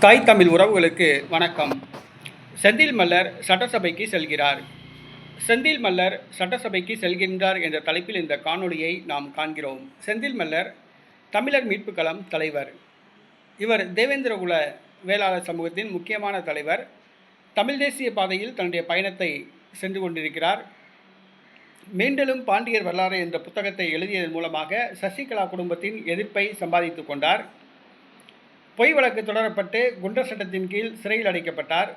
தாய் தமிழ் உறவுகளுக்கு வணக்கம். செந்தில் மல்லர் சட்டசபைக்கு செல்கிறார். செந்தில் மல்லர் சட்டசபைக்கு செல்கின்றார் என்ற தலைப்பில் இந்த காணொளியை நாம் காண்கிறோம். செந்தில் மல்லர் தமிழர் மீட்புக் களம் தலைவர். இவர் தேவேந்திரகுல வேளாளர் சமூகத்தின் முக்கியமான தலைவர். தமிழ் தேசிய பாதையில் தன்னுடைய பயணத்தை சென்று கொண்டிருக்கிறார். மீண்டலும் பாண்டியர் வரலாறு என்ற புத்தகத்தை எழுதியதன் மூலமாக சசிகலா குடும்பத்தின் எதிர்ப்பை சம்பாதித்துக் கொண்டார். பொய் வழக்கு தொடரப்பட்டு குண்டர் சட்டத்தின் கீழ் சிறையில் அடைக்கப்பட்டார்.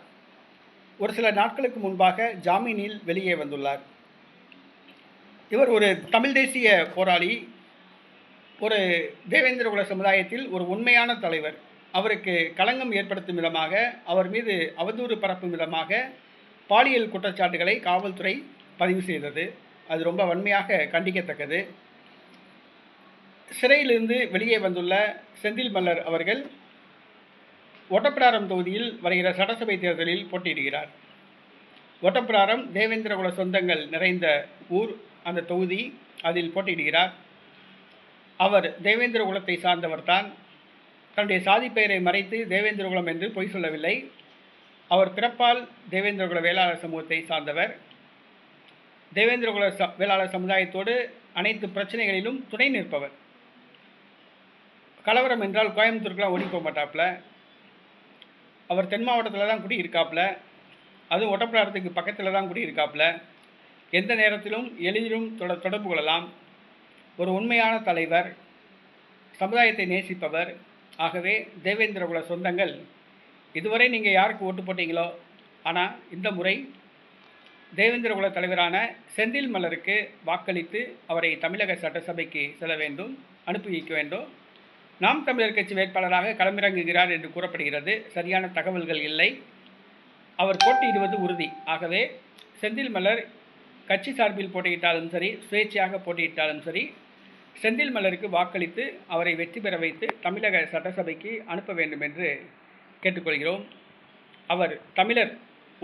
ஒரு சில நாட்களுக்கு முன்பாக ஜாமீனில் வெளியே வந்துள்ளார். இவர் ஒரு தமிழ் தேசிய போராளி ஒரு தேவேந்திர குல சமுதாயத்தில் ஒரு உண்மையான தலைவர். அவருக்கு களங்கம் ஏற்படுத்தும் விதமாக அவர் மீது அவதூறு பரப்பும் விதமாக பாலியல் குற்றச்சாட்டுகளை காவல்துறை பதிவு செய்தது. அது ரொம்ப வன்மையாக கண்டிக்கத்தக்கது. சிறையிலிருந்து வெளியே வந்துள்ள செந்தில் மல்லர் அவர்கள் ஒட்டப்பிடாரம் தொகுதியில் வருகிற சட்டசபை தேர்தலில் போட்டியிடுகிறார். ஒட்டப்பிடாரம் தேவேந்திரகுல சொந்தங்கள் நிறைந்த ஊர் அந்த தொகுதி அதில் போட்டியிடுகிறார். அவர் தேவேந்திர குலத்தை சார்ந்தவர் தான். தன்னுடைய சாதி பெயரை மறைத்து தேவேந்திரகுலம் என்று பொய் சொல்லவில்லை. அவர் பிறப்பால் தேவேந்திரகுல வேளாளர் சமூகத்தை சார்ந்தவர். தேவேந்திரகுல ச வேளாளர் சமுதாயத்தோடு அனைத்து பிரச்சனைகளிலும் துணை நிற்பவர். கலவரம் என்றால் கோயம்புத்தூருக்குலாம் ஓடி போக மாட்டாப்புல அவர் தென் மாவட்டத்தில் தான் குடி இருக்காப்புல அதுவும் ஒட்டப்பிடாரத்துக்கு பக்கத்தில் தான் குடி இருக்காப்புல எந்த நேரத்திலும் எளிதிலும் தொட தொடர்பு கொள்ளலாம். ஒரு உண்மையான தலைவர் சமுதாயத்தை நேசிப்பவர். ஆகவே தேவேந்திரகுல சொந்தங்கள் இதுவரை நீங்கள் யாருக்கு ஓட்டு போட்டீங்களோ ஆனால் இந்த முறை தேவேந்திரகுல தலைவரான செந்தில் மலருக்கு வாக்களித்து அவரை தமிழக சட்டசபைக்கு செல்ல வேண்டும் அனுப்பி வைக்க வேண்டும். நாம் தமிழர் கட்சி வேட்பாளராக களமிறங்குகிறார் என்று கூறப்படுகிறது. சரியான தகவல்கள் இல்லை. அவர் போட்டியிடுவது உறுதி. ஆகவே செந்தில் மலர் கட்சி சார்பில் போட்டியிட்டாலும் சரி சுயேட்சையாக போட்டியிட்டாலும் சரி செந்தில் மலருக்கு வாக்களித்து அவரை வெற்றி பெற வைத்து தமிழக சட்டசபைக்கு அனுப்ப வேண்டும் என்று கேட்டுக்கொள்கிறோம். அவர் தமிழர்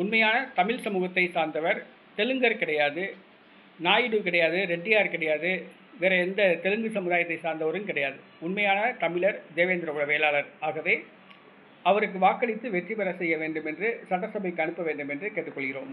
உண்மையான தமிழ் சமூகத்தை சார்ந்தவர். தெலுங்கர் கிடையாது நாயுடு கிடையாது ரெட்டியார் கிடையாது வேறு எந்த தெலுங்கு சமுதாயத்தை சார்ந்தவரும் கிடையாது. உண்மையான தமிழர் தேவேந்திரகுல வேளாளர் ஆகவே அவருக்கு வாக்களித்து வெற்றி பெற செய்ய வேண்டும் என்று சட்டசபைக்கு அனுப்ப வேண்டும் என்று கேட்டுக்கொள்கிறோம்.